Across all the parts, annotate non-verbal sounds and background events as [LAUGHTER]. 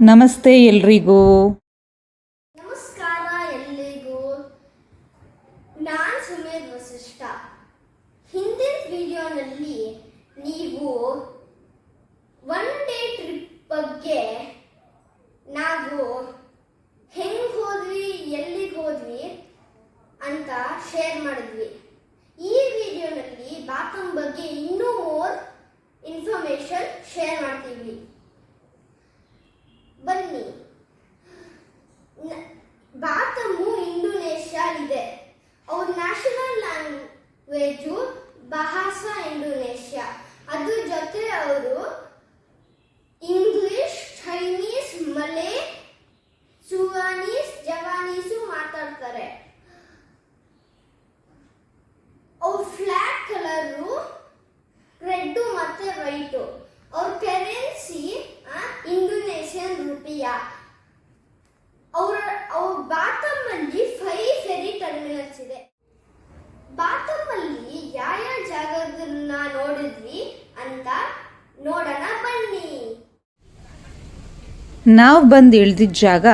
ನಮಸ್ತೆ ಎಲ್ರಿಗೂ. ನಮಸ್ಕಾರ ಎಲ್ರಿಗೂ. ನಾನು ಸುಮೇಧ್ ವಸಿಷ್ಠ. ಹಿಂದಿನ ವಿಡಿಯೋನಲ್ಲಿ ನೀವು ಒನ್ ಡೇ ಟ್ರಿಪ್ ಬಗ್ಗೆ ನಾವು ಹೆಂಗೆ ಹೋದ್ವಿ, ಎಲ್ಲಿಗೆ ಹೋದ್ವಿ ಅಂತ ಶೇರ್ ಮಾಡಿದ್ವಿ. ಈ ವಿಡಿಯೋನಲ್ಲಿ ಬಾತಮ್ ಬಗ್ಗೆ ಇನ್ನೂ ಮೋರ್ ಇನ್ಫಾರ್ಮೇಶನ್ ಶೇರ್ ಮಾಡ್ತೀವಿ ಬನ್ನಿ ನ- ಬಾತಮು ಇಂಡೋನೇಷ್ಯಾ ಇದೆ ಅವ್ರ ನ್ಯಾಷನಲ್ ಲ್ಯಾಂಗ್ವೇಜು ಬಹಾಸ ಇಂಡೋನೇಷ್ಯಾ ಅದ್ರ ಜೊತೆ ಅವರು ಇಂಗ್ಲಿಷ್ ಚೈನೀಸ್ ಮಲೇ ಸುವಾನೀಸ್ ಜವಾನೀಸು ಮಾತಾಡ್ತಾರೆ ಅವ್ರ ಫ್ಲಾಗ್ ಕಲರು ರೆಡ್ಡು ಮತ್ತೆ ವೈಟು ಅವ್ರ ಕರೆನ್ಸಿ ಇಂಡೋನೇಷಿಯನ್ ರುಪಿಯಾ ಅವರ ಅವ್ರ ಬಾತಮ್ ಅಲ್ಲಿ ಫೈವ್ ಫೆರಿ ಟರ್ಮಿನಲ್ಸ್ ಇದೆ ಬಾತಮ್ ಅಲ್ಲಿ ಯಾವ ಯಾವ ಜಾಗದನ್ನ ನೋಡಿದ್ವಿ ಅಂತ ನೋಡೋಣ ಬನ್ನಿ. ನಾವು ಬಂದು ಇಳ್ದಿದ್ದ ಜಾಗ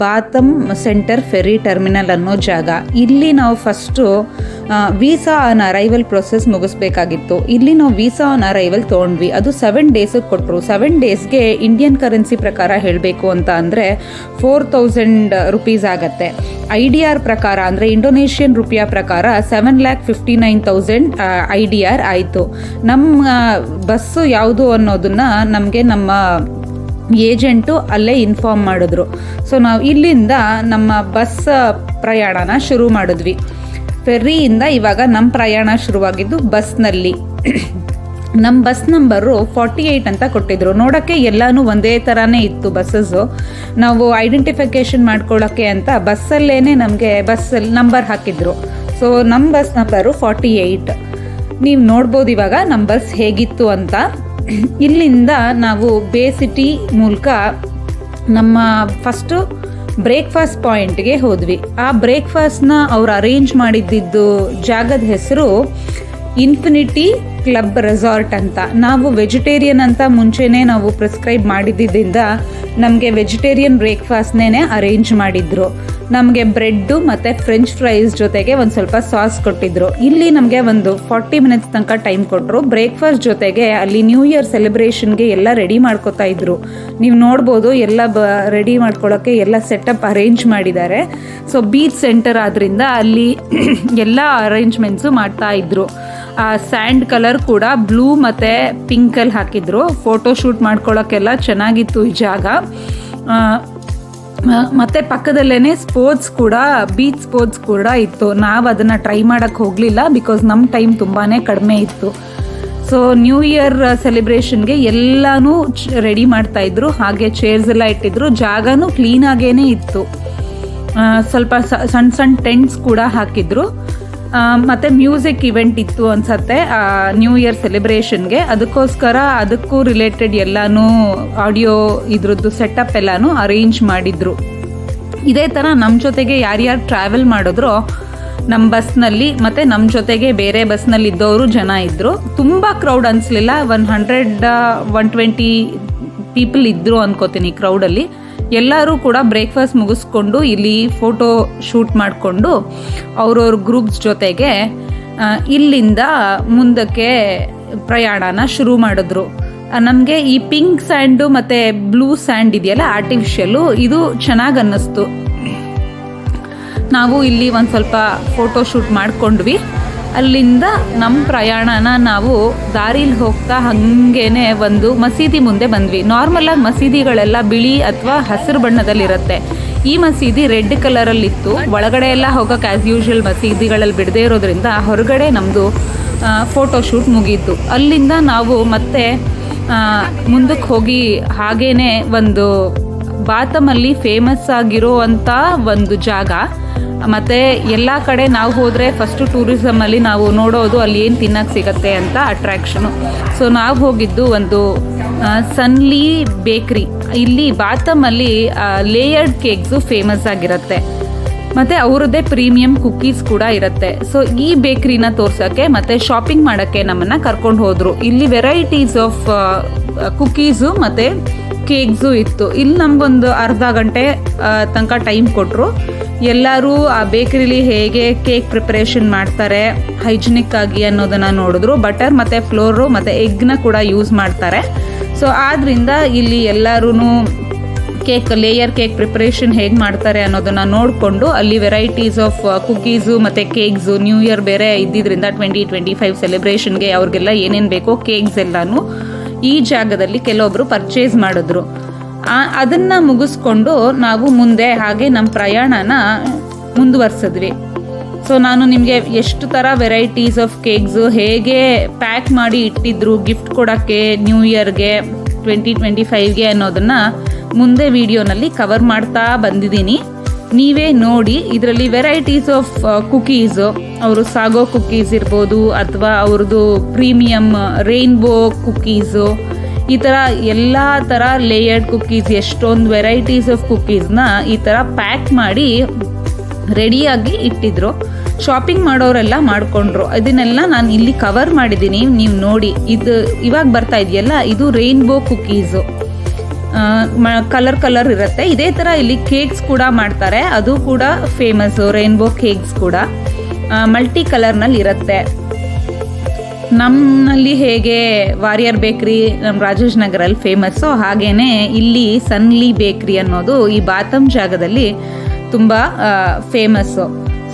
ಬಾತಮ್ ಸೆಂಟರ್ ಫೆರಿ ಟರ್ಮಿನಲ್ ಅನ್ನೋ ಜಾಗ. ಇಲ್ಲಿ ನಾವು first visa on arrival process ಮುಗಿಸ್ಬೇಕಾಗಿತ್ತು. ಇಲ್ಲಿ ನಾವು ವೀಸಾ ಆನ್ ಅರೈವಲ್ ತೊಗೊಂಡ್ವಿ. ಅದು ಸೆವೆನ್ ಡೇಸಿಗೆ ಕೊಟ್ಟರು ಸೆವೆನ್ ಡೇಸ್ಗೆ ಇಂಡಿಯನ್ ಕರೆನ್ಸಿ ಪ್ರಕಾರ ಹೇಳಬೇಕು ಅಂತ ಅಂದರೆ ಫೋರ್ ತೌಸಂಡ್ ರುಪೀಸ್ ಆಗತ್ತೆ. ಐ ಡಿ ಆರ್ ಪ್ರಕಾರ ಅಂದರೆ ಇಂಡೋನೇಷಿಯನ್ ರುಪಿಯ ಪ್ರಕಾರ seven lakh fifty nine thousand I D R ಆಯಿತು. ನಮ್ಮ ಬಸ್ಸು ಯಾವುದು ಅನ್ನೋದನ್ನು ನಮಗೆ ನಮ್ಮ ಏಜೆಂಟು ಅಲ್ಲೇ ಇನ್ಫಾರ್ಮ್ ಮಾಡಿದ್ರು. ಸೊ ನಾವು ಇಲ್ಲಿಂದ ನಮ್ಮ ಬಸ್ ಪ್ರಯಾಣನ ಶುರು ಮಾಡಿದ್ವಿ. ಫೆರ್ರಿಯಿಂದ ಇವಾಗ ನಮ್ಮ ಪ್ರಯಾಣ ಶುರುವಾಗಿದ್ದು ಬಸ್ನಲ್ಲಿ. ನಮ್ಮ ಬಸ್ ನಂಬರು ಫಾರ್ಟಿ ಏಯ್ಟ್ ಅಂತ ಕೊಟ್ಟಿದ್ರು. ನೋಡೋಕ್ಕೆ ಎಲ್ಲನೂ ಒಂದೇ ಥರನೇ ಇತ್ತು ಬಸ್ಸಸ್ಸು. ನಾವು ಐಡೆಂಟಿಫಿಕೇಷನ್ ಮಾಡ್ಕೊಳ್ಳೋಕ್ಕೆ ಅಂತ ಬಸ್ಸಲ್ಲೇ ನಮಗೆ ಬಸ್ಸಲ್ಲಿ ನಂಬರ್ ಹಾಕಿದ್ರು. ಸೊ ನಮ್ಮ ಬಸ್ ನಂಬರು ಫಾರ್ಟಿ ಏಯ್ಟ್ ನೀವು ನೋಡ್ಬೋದು ಇವಾಗ ನಮ್ಮ ಬಸ್ ಹೇಗಿತ್ತು ಅಂತ. ಇಲ್ಲಿಂದ ನಾವು ಬೇ ಸಿಟಿ ಮೂಲಕ ನಮ್ಮ ಫಸ್ಟು ಬ್ರೇಕ್ಫಾಸ್ಟ್ ಪಾಯಿಂಟ್ಗೆ ಹೋದ್ವಿ. ಆ ಬ್ರೇಕ್ಫಾಸ್ಟ್ನ ಅವ್ರು ಅರೇಂಜ್ ಮಾಡಿದ್ದಿದ್ದು ಜಾಗದ ಹೆಸರು ಇನ್ಫಿನಿಟಿ ಕ್ಲಬ್ ರೆಸಾರ್ಟ್ ಅಂತ. ನಾವು ವೆಜಿಟೇರಿಯನ್ ಅಂತ ಮುಂಚೆನೇ ನಾವು ಪ್ರಿಸ್ಕ್ರೈಬ್ ಮಾಡಿದ್ದಿದ್ದರಿಂದ ನಮಗೆ ವೆಜಿಟೇರಿಯನ್ ಬ್ರೇಕ್ಫಾಸ್ಟ್ನೇ ಅರೇಂಜ್ ಮಾಡಿದ್ರು. ನಮಗೆ ಬ್ರೆಡ್ಡು ಮತ್ತು ಫ್ರೆಂಚ್ ಫ್ರೈಸ್ ಜೊತೆಗೆ ಒಂದು ಸ್ವಲ್ಪ ಸಾಸ್ ಕೊಟ್ಟಿದ್ರು. ಇಲ್ಲಿ ನಮಗೆ ಒಂದು ಫಾರ್ಟಿ ಮಿನಿಟ್ಸ್ ತನಕ ಟೈಮ್ ಕೊಟ್ಟರು ಬ್ರೇಕ್ಫಾಸ್ಟ್ ಜೊತೆಗೆ ಅಲ್ಲಿ ನ್ಯೂ ಇಯರ್ ಸೆಲೆಬ್ರೇಷನ್ಗೆ ಎಲ್ಲ ರೆಡಿ ಮಾಡ್ಕೋತಾ ಇದ್ರು. ನೀವು ನೋಡ್ಬೋದು ಎಲ್ಲ ಬ ರೆಡಿ ಮಾಡ್ಕೊಳ್ಳೋಕ್ಕೆ ಎಲ್ಲ ಸೆಟಪ್ ಅರೇಂಜ್ ಮಾಡಿದ್ದಾರೆ. ಸೊ ಬೀಚ್ ಸೆಂಟರ್ ಆದ್ದರಿಂದ ಅಲ್ಲಿ [CLEARS THROAT] ಎಲ್ಲ ಅರೇಂಜ್ಮೆಂಟ್ಸು ಮಾಡ್ತಾ ಇದ್ರು. ಆ ಸ್ಯಾಂಡ್ ಕಲರ್ ಕೂಡ ಬ್ಲೂ ಮತ್ತು ಪಿಂಕಲ್ಲಿ ಹಾಕಿದ್ರು. ಫೋಟೋ ಶೂಟ್ ಮಾಡ್ಕೊಳ್ಳೋಕ್ಕೆಲ್ಲ ಚೆನ್ನಾಗಿತ್ತು ಈ ಜಾಗ. ಮತ್ತೆ ಪಕ್ಕದಲ್ಲೇನೆ ಸ್ಪೋರ್ಟ್ಸ್ ಕೂಡ ಬೀಚ್ ಸ್ಪೋರ್ಟ್ಸ್ ಕೂಡ ಇತ್ತು. ನಾವು ಅದನ್ನು ಟ್ರೈ ಮಾಡೋಕ್ಕೆ ಹೋಗಲಿಲ್ಲ ಬಿಕಾಸ್ ನಮ್ಮ ಟೈಮ್ ತುಂಬಾ ಕಡಿಮೆ ಇತ್ತು. ಸೊ ನ್ಯೂ ಇಯರ್ ಸೆಲೆಬ್ರೇಷನ್ಗೆ ಎಲ್ಲನೂ ರೆಡಿ ಮಾಡ್ತಾ ಇದ್ರು. ಹಾಗೆ ಚೇರ್ಸ್ ಎಲ್ಲ ಇಟ್ಟಿದ್ರು. ಜಾಗನೂ ಕ್ಲೀನಾಗೇ ಇತ್ತು. ಸ್ವಲ್ಪ ಸಣ್ಣ ಸಣ್ಣ ಟೆಂಟ್ಸ್ ಕೂಡ ಹಾಕಿದ್ರು. ಮತ್ತೆ ಮ್ಯೂಸಿಕ್ ಇವೆಂಟ್ ಇತ್ತು ಅನ್ಸತ್ತೆ ನ್ಯೂ ಇಯರ್ ಸೆಲೆಬ್ರೇಷನ್ಗೆ ಅದಕ್ಕೋಸ್ಕರ ಅದಕ್ಕೂ ರಿಲೇಟೆಡ್ ಎಲ್ಲನೂ ಆಡಿಯೋ ಇದ್ರದ್ದು ಸೆಟಪ್ ಎಲ್ಲನೂ ಅರೇಂಜ್ ಮಾಡಿದ್ರು. ಇದೇ ಥರ ನಮ್ಮ ಜೊತೆಗೆ ಯಾರ್ಯಾರು ಟ್ರಾವೆಲ್ ಮಾಡಿದ್ರೋ ನಮ್ಮ ಬಸ್ನಲ್ಲಿ ಮತ್ತು ನಮ್ಮ ಜೊತೆಗೆ ಬೇರೆ ಬಸ್ನಲ್ಲಿ ಇದ್ದವರು ಜನ ಇದ್ದರು ತುಂಬ crowd ಅನಿಸ್ಲಿಲ್ಲ one hundred one twenty people ಇದ್ದರು ಅನ್ಕೋತೀನಿ ಕ್ರೌಡಲ್ಲಿ ಎಲ್ಲರೂ ಕೂಡ ಬ್ರೇಕ್ಫಾಸ್ಟ್ ಮುಗಿಸ್ಕೊಂಡು ಇಲ್ಲಿ ಫೋಟೋ ಶೂಟ್ ಮಾಡಿಕೊಂಡು ಅವ್ರವ್ರ ಗ್ರೂಪ್ಸ್ ಜೊತೆಗೆ ಇಲ್ಲಿಂದ ಮುಂದಕ್ಕೆ ಪ್ರಯಾಣನ ಶುರು ಮಾಡಿದ್ರು. ನಮಗೆ ಈ ಪಿಂಕ್ ಸ್ಯಾಂಡು ಮತ್ತು ಬ್ಲೂ ಸ್ಯಾಂಡ್ ಇದೆಯಲ್ಲ ಆರ್ಟಿಫಿಷಿಯಲು ಇದು ಚೆನ್ನಾಗಿ ಅನ್ನಿಸ್ತು. ನಾವು ಇಲ್ಲಿ ಒಂದು ಸ್ವಲ್ಪ ಫೋಟೋ ಶೂಟ್ ಮಾಡ್ಕೊಂಡ್ವಿ. ಅಲ್ಲಿಂದ ನಮ್ಮ ಪ್ರಯಾಣನ ನಾವು ದಾರಿಲಿ ಹೋಗ್ತಾ ಹಾಗೇನೆ ಒಂದು ಮಸೀದಿ ಮುಂದೆ ಬಂದ್ವಿ. ನಾರ್ಮಲಾಗಿ ಮಸೀದಿಗಳೆಲ್ಲ ಬಿಳಿ ಅಥವಾ ಹಸಿರು ಬಣ್ಣದಲ್ಲಿರುತ್ತೆ. ಈ ಮಸೀದಿ ರೆಡ್ ಕಲರಲ್ಲಿತ್ತು. ಒಳಗಡೆ ಎಲ್ಲ ಹೋಗೋಕೆ ಆ್ಯಸ್ ಯೂಶುವಲ್ ಮಸೀದಿಗಳಲ್ಲಿ ಬಿಡದೇ ಇರೋದ್ರಿಂದ ಹೊರಗಡೆ ನಮ್ಮದು ಫೋಟೋ ಶೂಟ್ ಮುಗೀತು. ಅಲ್ಲಿಂದ ನಾವು ಮತ್ತೆ ಮುಂದಕ್ಕೆ ಹೋಗಿ ಹಾಗೇನೆ ಒಂದು ಬಾತಮಲ್ಲಿ ಫೇಮಸ್ ಆಗಿರೋ ಅಂಥ ಒಂದು ಜಾಗ. ಮತ್ತು ಎಲ್ಲ ಕಡೆ ನಾವು ಹೋದರೆ ಫಸ್ಟು ಟೂರಿಸಮಲ್ಲಿ ನಾವು ನೋಡೋದು ಅಲ್ಲಿ ಏನು ತಿನ್ನಕ್ಕೆ ಸಿಗತ್ತೆ ಅಂತ ಅಟ್ರ್ಯಾಕ್ಷನು ಸೊ ನಾವು ಹೋಗಿದ್ದು ಒಂದು ಸನ್ಲಿ ಬೇಕ್ರಿ ಇಲ್ಲಿ ಬಾತಮಲ್ಲಿ ಲೇಯರ್ಡ್ ಕೇಕ್ಸು ಫೇಮಸ್ ಆಗಿರುತ್ತೆ. ಮತ್ತು ಅವರದ್ದೇ ಪ್ರೀಮಿಯಂ ಕುಕ್ಕೀಸ್ ಕೂಡ ಇರುತ್ತೆ. ಸೊ ಈ ಬೇಕ್ರಿನ ತೋರ್ಸೋಕ್ಕೆ ಮತ್ತು ಶಾಪಿಂಗ್ ಮಾಡೋಕ್ಕೆ ನಮ್ಮನ್ನು ಕರ್ಕೊಂಡು ಹೋದರು. ಇಲ್ಲಿ ವೆರೈಟೀಸ್ ಆಫ್ ಕುಕ್ಕೀಸು ಮತ್ತು ಕೇಕ್ಸು ಇತ್ತು. ಇಲ್ಲಿ ನಮಗೊಂದು ಅರ್ಧ ಗಂಟೆ ತನಕ ಟೈಮ್ ಕೊಟ್ಟರು ಎಲ್ಲರೂ ಆ ಬೇಕರಿಲಿ ಹೇಗೆ ಕೇಕ್ ಪ್ರಿಪರೇಷನ್ ಮಾಡ್ತಾರೆ, ಹೈಜಿನಿಕ್ ಆಗಿ ಅನ್ನೋದನ್ನು ನೋಡಿದ್ರು. ಬಟರ್ ಮತ್ತು ಫ್ಲೋರು ಮತ್ತು ಎಗ್ನ ಕೂಡ ಯೂಸ್ ಮಾಡ್ತಾರೆ. ಸೊ ಆದ್ದರಿಂದ ಇಲ್ಲಿ ಎಲ್ಲರೂ ಕೇಕ್ ಲೇಯರ್ ಕೇಕ್ ಪ್ರಿಪರೇಷನ್ ಹೇಗೆ ಮಾಡ್ತಾರೆ ಅನ್ನೋದನ್ನು ನೋಡಿಕೊಂಡು ಅಲ್ಲಿ ವೆರೈಟೀಸ್ ಆಫ್ ಕುಕೀಸು ಮತ್ತು ಕೇಕ್ಸು ನ್ಯೂ ಇಯರ್ ಬೇರೆ ಇದ್ದಿದ್ದರಿಂದ ಟ್ವೆಂಟಿ ಟ್ವೆಂಟಿ ಫೈವ್ ಸೆಲೆಬ್ರೇಷನ್ಗೆ ಅವ್ರಿಗೆಲ್ಲ ಏನೇನು ಬೇಕೋ ಕೇಕ್ಸ್ ಎಲ್ಲನೂ ಈ ಜಾಗದಲ್ಲಿ ಕೆಲವೊಬ್ಬರು ಪರ್ಚೇಸ್ ಮಾಡಿದ್ರು. ಅದನ್ನ ಮುಗಿಸ್ಕೊಂಡು ನಾವು ಮುಂದೆ ಹಾಗೆ ನಮ್ಮ ಪ್ರಯಾಣನ ಮುಂದುವರ್ಸಿದ್ವಿ. ಸೊ ನಾನು ನಿಮಗೆ ಎಷ್ಟು ಥರ ವೆರೈಟೀಸ್ ಆಫ್ ಕೇಕ್ಸು ಹೇಗೆ ಪ್ಯಾಕ್ ಮಾಡಿ ಇಟ್ಟಿದ್ರು ಗಿಫ್ಟ್ ಕೊಡೋಕ್ಕೆ ನ್ಯೂ ಇಯರ್ಗೆ ಟ್ವೆಂಟಿ ಟ್ವೆಂಟಿ ಫೈವ್ಗೆ ಅನ್ನೋದನ್ನು ಮುಂದೆ ವಿಡಿಯೋನಲ್ಲಿ ಕವರ್ ಮಾಡ್ತಾ ಬಂದಿದ್ದೀನಿ. ನೀವೇ ನೋಡಿ, ಇದರಲ್ಲಿ ವೆರೈಟೀಸ್ ಆಫ್ ಕುಕೀಸು ಅವರು ಸಾಗೋ ಕುಕೀಸ್ ಇರ್ಬೋದು, ಅಥವಾ ಅವ್ರದ್ದು ಪ್ರೀಮಿಯಮ್ ರೈನ್ಬೋ ಕುಕೀಸು ಈ ಥರ ಎಲ್ಲ ಥರ ಲೇಯರ್ಡ್ ಕುಕ್ಕೀಸ್ ಎಷ್ಟೊಂದು ವೆರೈಟೀಸ್ ಆಫ್ ಕುಕೀಸ್ನ ಈ ಥರ ಪ್ಯಾಕ್ ಮಾಡಿ ರೆಡಿಯಾಗಿ ಇಟ್ಟಿದ್ರು. ಶಾಪಿಂಗ್ ಮಾಡೋರೆಲ್ಲ ಮಾಡ್ಕೊಂಡ್ರು. ಇದನ್ನೆಲ್ಲ ನಾನು ಇಲ್ಲಿ ಕವರ್ ಮಾಡಿದ್ದೀನಿ ನೀವು ನೋಡಿ. ಇದು ಇವಾಗ ಬರ್ತಾ ಇದೆಯಲ್ಲ? ಇದು ರೈನ್ಬೋ ಕುಕ್ಕೀಸು ಕಲರ್ ಕಲರ್ ಇರುತ್ತೆ. ಇದೇ ಥರ ಇಲ್ಲಿ ಕೇಕ್ಸ್ ಕೂಡ ಮಾಡ್ತಾರೆ. ಅದು ಕೂಡ ಫೇಮಸ್ಸು ರೈನ್ಬೋ ಕೇಕ್ಸ್ ಕೂಡ. ಮಲ್ಟಿ ಕಲರ್ನಲ್ಲಿ ಇರುತ್ತೆ ನಮ್ಮಲ್ಲಿ ಹೇಗೆ ವಾರಿಯರ್ ಬೇಕ್ರಿ ನಮ್ಮ ರಾಜೇಶ್ ನಗರಲ್ಲಿ ಫೇಮಸ್ಸು ಹಾಗೇನೆ ಇಲ್ಲಿ ಸನ್ಲಿ ಬೇಕ್ರಿ ಅನ್ನೋದು ಈ ಬಾತಮ್ ಜಾಗದಲ್ಲಿ ತುಂಬ ಫೇಮಸ್ಸು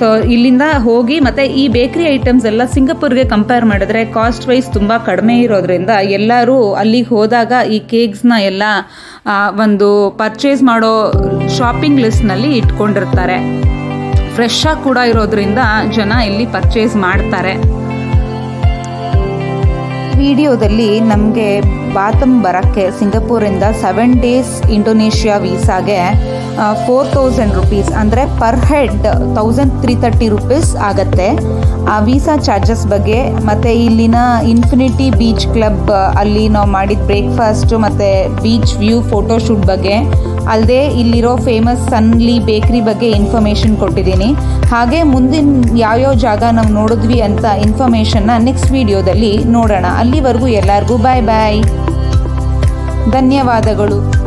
ಸೊ ಇಲ್ಲಿಂದ ಹೋಗಿ ಮತ್ತು ಈ ಬೇಕ್ರಿ ಐಟಮ್ಸ್ ಎಲ್ಲ ಸಿಂಗಪುರ್ಗೆ ಕಂಪೇರ್ ಮಾಡಿದ್ರೆ ಕಾಸ್ಟ್ ವೈಸ್ ತುಂಬ ಕಡಿಮೆ ಇರೋದ್ರಿಂದ ಎಲ್ಲರೂ ಅಲ್ಲಿಗೆ ಹೋದಾಗ ಈ ಕೇಕ್ಸ್ನ ಎಲ್ಲ ಒಂದು ಪರ್ಚೇಸ್ ಮಾಡೋ ಶಾಪಿಂಗ್ ಲಿಸ್ಟ್ನಲ್ಲಿ ಇಟ್ಕೊಂಡಿರ್ತಾರೆ. ಫ್ರೆಶ್ ಆಗಿ ಕೂಡ ಇರೋದ್ರಿಂದ ಜನ ಇಲ್ಲಿ ಪರ್ಚೇಸ್ ಮಾಡ್ತಾರೆ. ವಿಡಿಯೋದಲ್ಲಿ ನಮಗೆ ಬಾತಮ್ ಬರೋಕ್ಕೆ ಸಿಂಗಪೂರಿಂದ ಸೆವೆನ್ ಡೇಸ್ ಇಂಡೋನೇಷ್ಯಾ ವೀಸಾಗೆ ಫೋರ್ ತೌಸಂಡ್ ರುಪೀಸ್ ಅಂದರೆ per head thousand three thirty rupees ಆಗುತ್ತೆ. ಆ ವೀಸಾ ಚಾರ್ಜಸ್ ಬಗ್ಗೆ ಮತ್ತು ಇಲ್ಲಿನ ಇನ್ಫಿನಿಟಿ ಬೀಚ್ ಕ್ಲಬ್ ಅಲ್ಲಿ ನಾವು ಮಾಡಿದ ಬ್ರೇಕ್ಫಾಸ್ಟು ಮತ್ತು ಬೀಚ್ ವ್ಯೂ ಫೋಟೋಶೂಟ್ ಬಗ್ಗೆ ಅಲ್ಲದೆ ಇಲ್ಲಿರೋ ಫೇಮಸ್ ಸನ್ಲಿ ಬೇಕ್ರಿ ಬಗ್ಗೆ ಇನ್ಫಾರ್ಮೇಷನ್ ಕೊಟ್ಟಿದ್ದೀನಿ. ಹಾಗೆ ಮುಂದಿನ ಯಾವ್ಯಾವ ಜಾಗ ನಾವು ನೋಡಿದ್ವಿ ಅಂತ ಇನ್ಫಾರ್ಮೇಷನ್ನ ನೆಕ್ಸ್ಟ್ ವಿಡಿಯೋದಲ್ಲಿ ನೋಡೋಣ. ಅಲ್ಲಿವರೆಗೂ ಎಲ್ಲರಿಗೂ ಬಾಯ್ ಬಾಯ್ ಧನ್ಯವಾದಗಳು.